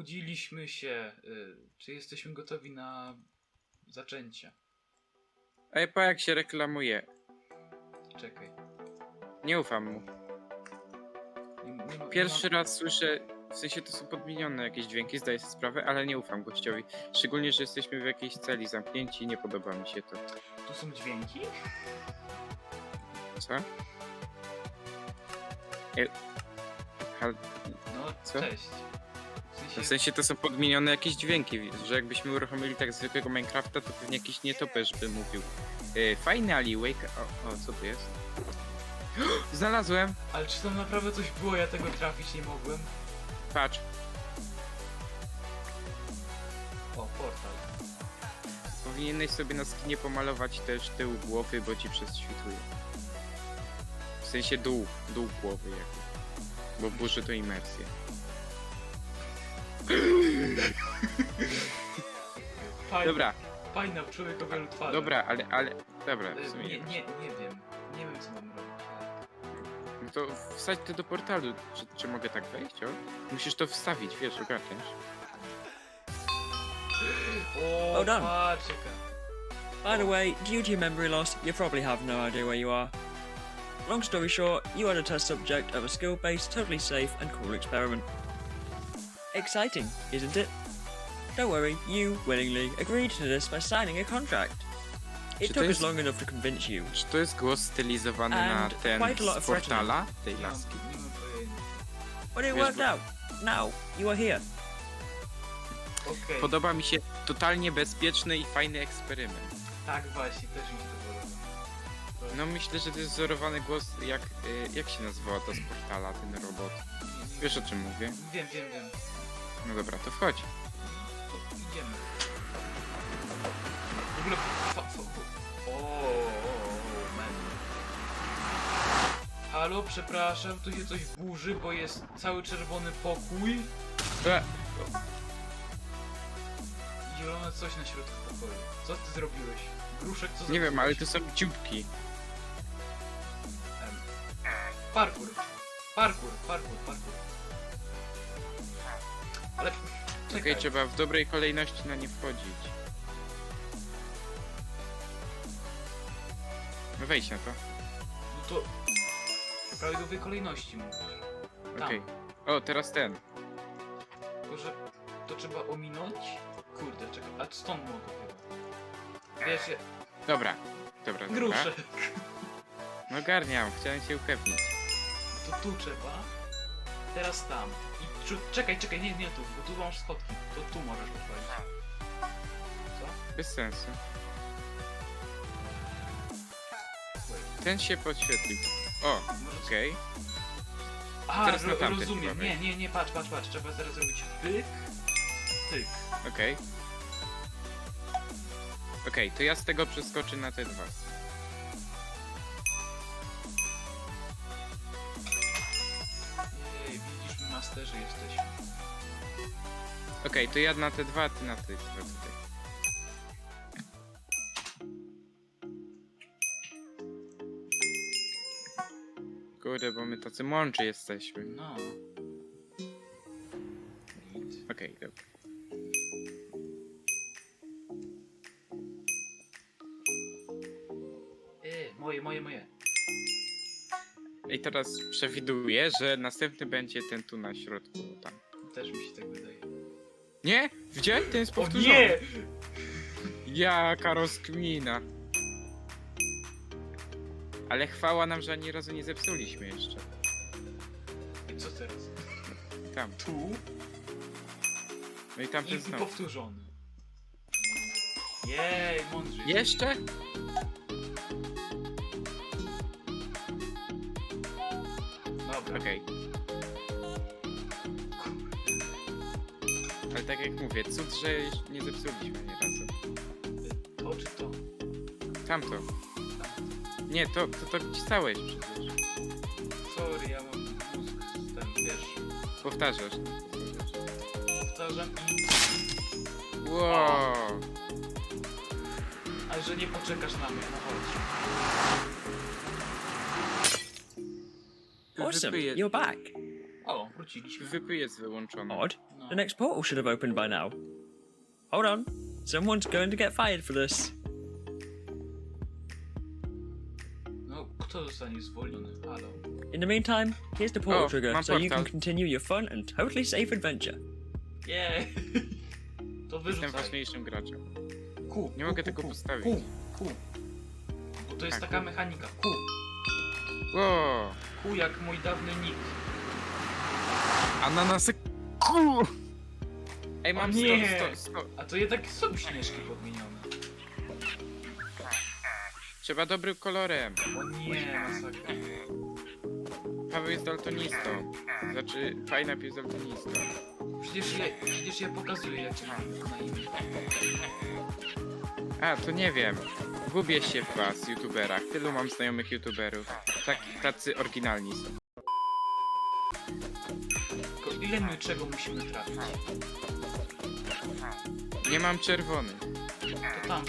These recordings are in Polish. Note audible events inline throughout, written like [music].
obudziliśmy się. Y, Czy jesteśmy gotowi na zaczęcie? Ej, pa jak się reklamuje. Czekaj. Nie ufam mu. Nie, nie, ma- Pierwszy raz słyszę, w sensie to są podmienione jakieś dźwięki, zdaję sobie sprawę, ale nie ufam gościowi. Szczególnie, że jesteśmy w jakiejś celi zamknięci i nie podoba mi się to. Nie ma... Tu są dźwięki? Co? Hal- No, Co? cześć. W sensie, to są podmienione jakieś dźwięki, że jakbyśmy uruchomili tak zwykłego Minecrafta, to pewnie jakiś nietoperz by mówił. Yy, fajny alleyway. O, o, co tu jest? [gasps] Znalazłem! Ale czy tam naprawdę coś było? Ja tego trafić nie mogłem. Patrz, O, portal. powinieneś sobie na skinie pomalować też tył głowy, bo ci prześwituje. W sensie dół, dół głowy jakby. Bo burzy to imersję. Fajna, Dobra, Fajna człowiek o wielu twarzach. dobra, ale, ale, dobra, w sumie Nie, nie, nie wiem. Nie wiem co mam robić. No to wsadź to do portalu. Czy, czy mogę tak wejść? O? Musisz to wstawić, wiesz, ogarniasz. O, Well done. patrz jaka. By the way, due to your memory loss, you probably have no idea where you are. Long story short, you are the test subject of a skill based, totally safe, and cool experiment. Exciting, isn't it? Don't worry, you willingly agreed to this by signing a contract. It Czy to took us jest- long enough to convince you. Czy to jest głos stylizowany na And ten quite a lot z of portala tej laski? nie mam pojęcia. But it Wiesz, worked bo- out. Now, you are here. Okej. Podoba mi się totalnie bezpieczny i fajny eksperyment. Tak właśnie, też mi się to podoba. No myślę, że to jest wzorowany głos, jak, y, jak się nazywała to z portala, ten robot? nie- nie- Wiesz o czym mówię? Wiem, wiem, wiem. No dobra, to wchodź. To idziemy. W ogóle... Fa, fa, fa. O, o, o, man. Halo, przepraszam, tu się coś burzy, bo jest cały czerwony pokój. E, i Zielone coś na środku pokoju. Co ty zrobiłeś? Gruszek, co nie wiem, ale to są dzióbki. Parkour. Parkour, parkour, parkour. Ale... Czekaj, trzeba w dobrej kolejności na nie wchodzić. No wejdź na to. no to... W prawidłowej kolejności mówisz. Tam. Okej. O, teraz ten. Tylko, że to trzeba ominąć? Kurde, czekaj, a stąd mogę chyba. Wiesz, ja... Dobra. Dobra, dobra. Gruszek. No garniam, chciałem się upewnić. To tu trzeba. Teraz tam. I czu... czekaj, czekaj, nie, nie tu, bo tu masz schodki. To tu możesz otworzyć. Co? Bez sensu. Ten się podświetlił. O, Może... okej. A, Teraz na ro, tamten rozumiem. chyba Nie, nie, nie, patrz, patrz, patrz. Trzeba teraz zrobić pyk, tyk. Okej. Okej, to ja z tego przeskoczę na te dwa. Masterzy jesteśmy. Okej, to ja na te dwa, a ty na te dwa tutaj. Kurde, bo my tacy mądrzy jesteśmy. No. Git. Okej, dobra. E, moje, moje, moje. I teraz przewiduję, że następny będzie ten tu na środku. Tam. Też mi się tak wydaje. Nie? Widziałeś? Ten jest O powtórzony. nie! Jaka rozkmina. Ale chwała nam, że ani razu nie zepsuliśmy jeszcze. I co teraz? Tam. Tu No i tamten i znowu. powtórzony. Jej, mądrzy. Jeszcze? Okej. Ale tak jak mówię, cud, że jeszcze nie zepsuliśmy ani razu. To czy to? Tamto. Nie, to, to, to cisałeś przecież. Sorry, ja mam mózg ten, wiesz. Powtarzasz. Powtarzam i... Wow. Ale że nie poczekasz na mnie, no chodź. Awesome, Wypy, je, you're back. O, wróciliśmy. wypy jest wyłączony. Odd. No. The next portal should have opened by now. Hold on. Someone's going to get fired for this. No, kto zostanie zwolniony? Halo? In the meantime, here's the portal Oh, trigger mam so you can portal. continue your fun and totally safe adventure. Nie. [laughs] To Jestem wyrzucaj. ważniejszym graczem. Ku, Nie ku, mogę ku, tego ku, postawić. Ku, ku. Bo to jest Tak, taka ku. mechanika. Ku. O, Ku jak mój dawny nick. ananasy. Ku! Ej, O mam nie! 100, 100, 100. A to jednak są śnieżki podmienione. Trzeba dobrym kolorem. O nie, masakra. Paweł jest daltonistą. Znaczy, fajna jest daltonistą. Przecież ja, przecież ja pokazuję jak mam na imię. A, to nie wiem. Gubię się w was, youtuberach. Tylu mam znajomych youtuberów. Tak, tacy oryginalni są. Tylko ile my czego musimy trafić? Nie mam czerwony. To tam.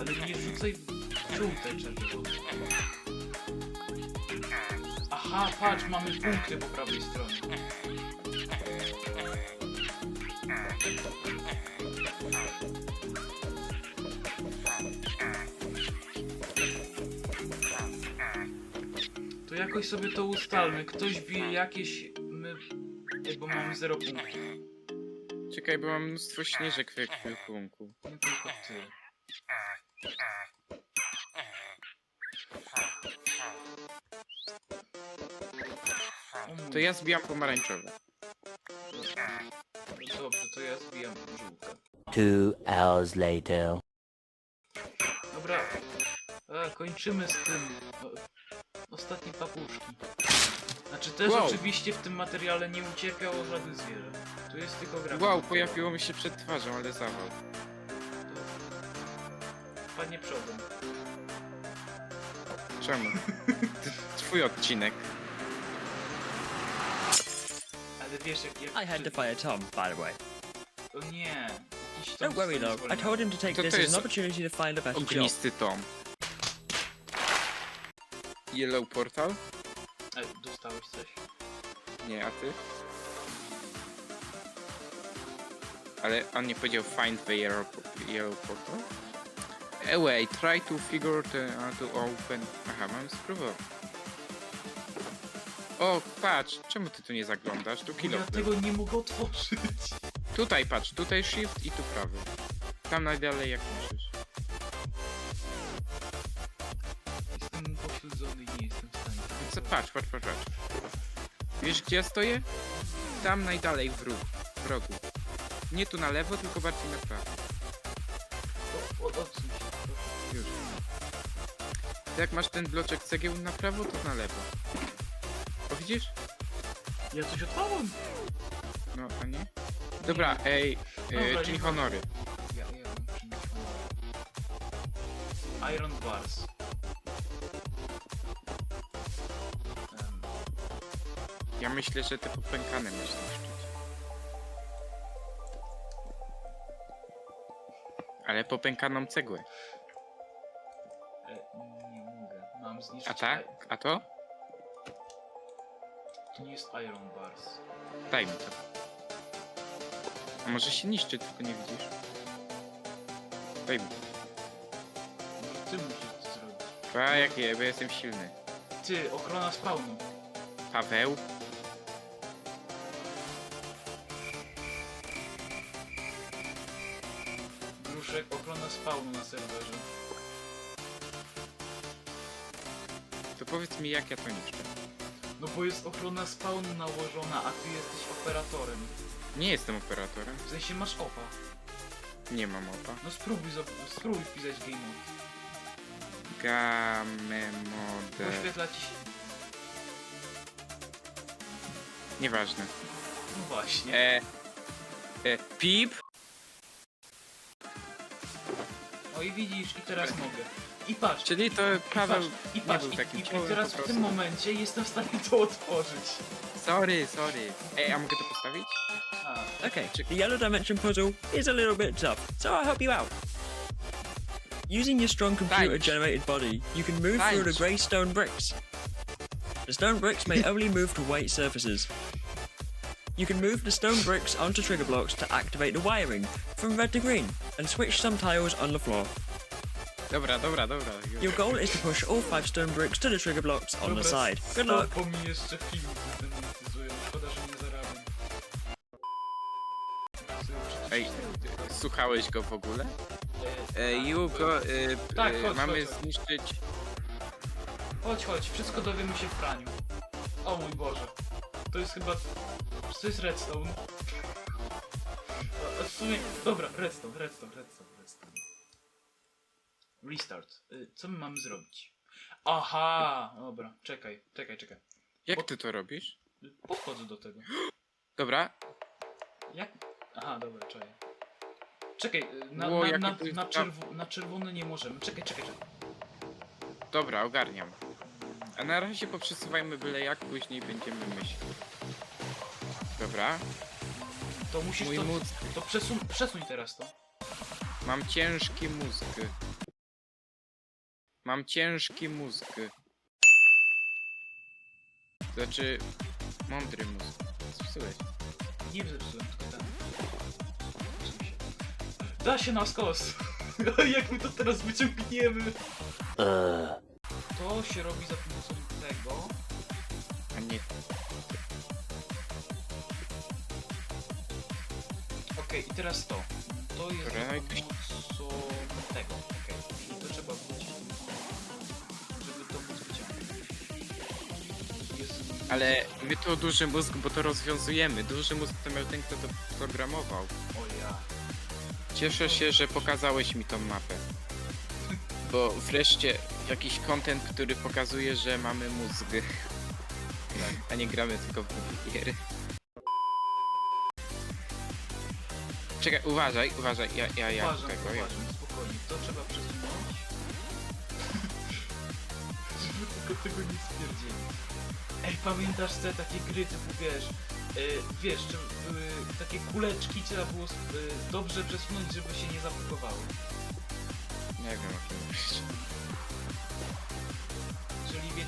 Ale nie wrzucaj w żółte czerwone. Aha, patrz, mamy punkty po prawej stronie. To jakoś sobie to ustalmy. Ktoś bije jakieś... My... Ej, bo mamy 0 punktów. Czekaj, bo mam mnóstwo śnieżek w ekwipunku. Nie tylko ty. To ja zbijam pomarańczowe. Dobrze, to ja zbijam żółte. Two hours later. Dobra, e, kończymy z tym. O, ostatnie papuszki. Znaczy też Wow. oczywiście w tym materiale nie ucierpiało żadne zwierzę. Tu jest tylko gra. Wow, pojawiło mi się przed twarzą, ale zawał. Panie przodem. Czemu? [laughs] Twój odcinek. Ale wiesz jak... jak I had to fire Tom, by the way. O nie. Jakiś tam Don't worry zostanie though, I zwolniony. told him to take To- this to as jest an opportunity to find a better job. Ognisty Tom. Yellow Portal? E, dostałeś coś? Nie, a ty? Ale on nie powiedział find the yellow, yellow portal? Eh, wait, try to figure the, uh, to open... Aha, mam spróbować. O, patrz, czemu ty tu nie zaglądasz? Tu kilo. ja tego nie mogę otworzyć. Tutaj patrz, tutaj shift i tu prawy. Tam najdalej jak możesz. Jestem pośledzony i nie jestem w stanie. Co, patrz, patrz, patrz, patrz. Wiesz gdzie ja stoję? Tam najdalej w róg, w rogu. Nie tu na lewo, tylko bardziej na prawo. O, odsuń się. Już. Jak masz ten bloczek cegieł na prawo, to na lewo. Widzisz? Ja coś odpałem. No, a nie? Dobra, ej, Dobra, e, nie czyli ma- honory. Ja, ja mam przynieść Iron Bars. Em, Ja myślę, że te popękane masz zniszczyć. Ale popękaną cegłę. e, nie mogę. Mam zniszczyć... A tak? A to? To nie jest Iron Bars. Daj mi to. A może się niszczy, tylko nie widzisz? Daj mi. Może ty musisz to zrobić. A jakie, bo ja jestem silny. Ty, ochrona spawnu. Paweł? Gruszek, ochrona spawnu na serwerze. To powiedz mi jak ja to niszczę. No bo jest ochrona spawnu nałożona, a ty jesteś operatorem. Nie jestem operatorem. W sensie masz opa. Nie mam opa. No spróbuj, zob- spróbuj wpisać game mode. Game mode. Poświetla ci się... Nieważne. No właśnie. E, e, pip? O i widzisz, i teraz mogę. I patrz, Czyli to i Paweł patrz, i nie patrz, był i, takim i, i czołem teraz po w prostu. tym momencie jestem w stanie to otworzyć. Sorry, sorry. Ej, a mogę to postawić? A, Okay, Chick- the yellow dimension puzzle is a little bit tough, so I'll help you out. Using your strong computer generated body, you can move through the Thanks. grey stone bricks. The stone bricks may only move to white surfaces. You can move the stone bricks onto trigger blocks to activate the wiring from red to green and switch some tiles on the floor. Dobra, dobra, dobra. Your goal is to push all five stone bricks to the trigger blocks on the side. Good luck. Bo mi jeszcze film demonetyzują. Szkoda, że nie zarabiam. Ej, słuchałeś go w ogóle? E, E, Jugo, e, Tak, e, chodź, mamy chodź. zniszczyć... Chodź, chodź, wszystko dowiemy się w praniu. O mój Boże. To jest chyba... To jest redstone. A- a W sumie... Dobra, redstone, redstone, redstone, redstone. Restart. Y, Co my mamy zrobić? Aha! Dobra, czekaj, czekaj, czekaj. Jak ty to robisz? Y, Podchodzę do tego. Dobra, Jak? Aha, dobra, czekaj. Czekaj, y, na, na, jakie na, to jest na, czerwo, na czerwony nie możemy. Czekaj, czekaj, czekaj. dobra, ogarniam. A na razie poprzesuwajmy byle jak, później będziemy myśleć. Dobra, To musisz mój to... mózg. To przesuń, przesuń teraz to. Mam ciężki mózg. Mam ciężki mózg. Znaczy, mądry mózg. Zepsułeś. Nie zepsułem, tylko ten. Zepsuł się. Da się na skos! [laughs] Jak my to teraz wyciągniemy? Uh. To się robi za pomocą tego. A nie, Okej, i teraz to. To jest no za pomocą tego. Okej. To trzeba wrócić, żeby to móc wyciągnąć. Jest... ale my to duży mózg, bo to rozwiązujemy. Duży mózg to miał ten, kto to programował. O ja. Cieszę się, że pokazałeś mi tą mapę. Bo wreszcie jakiś content, który pokazuje, że mamy mózg. A nie gramy tylko w gier. Czekaj, uważaj, uważaj, ja, ja, ja Uważam, tego, ja. uważam, spokojnie. To trzeba przesunąć. [laughs] Żeby tylko tego nie stwierdzili. Ej, pamiętasz te takie gry typu, wiesz, y, wiesz, czy były takie kuleczki trzeba było y, dobrze przesunąć, żeby się nie zablokowały. Nie wiem o mówisz.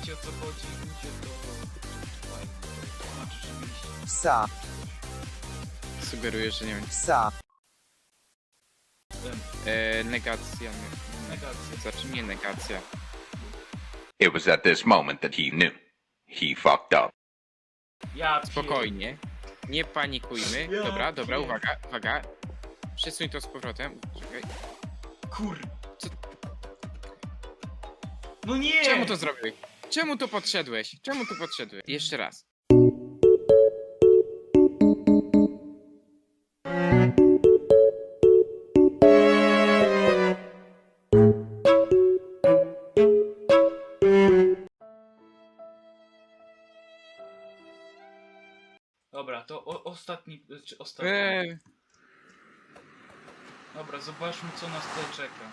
Wiecie o co chodzi, ludzie, to fajnie. Mieliście Psa, Sugerujesz, że nie wiem. psa, em, E, negacja, ne, negację. znaczy nie negacja. It was at this moment that he knew. He fucked up. Ja pier- Spokojnie. Nie panikujmy. Ja Dobra, dobra, pier- uwaga, uwaga. Przesuń to z powrotem. Czekaj. Kur... Co- No nie! Czemu to zrobiłeś? Czemu tu podszedłeś? Czemu tu podszedłeś? Jeszcze raz. Dobra, to o, ostatni, czy ostatni. Eee, Dobra, zobaczmy co nas tutaj czeka.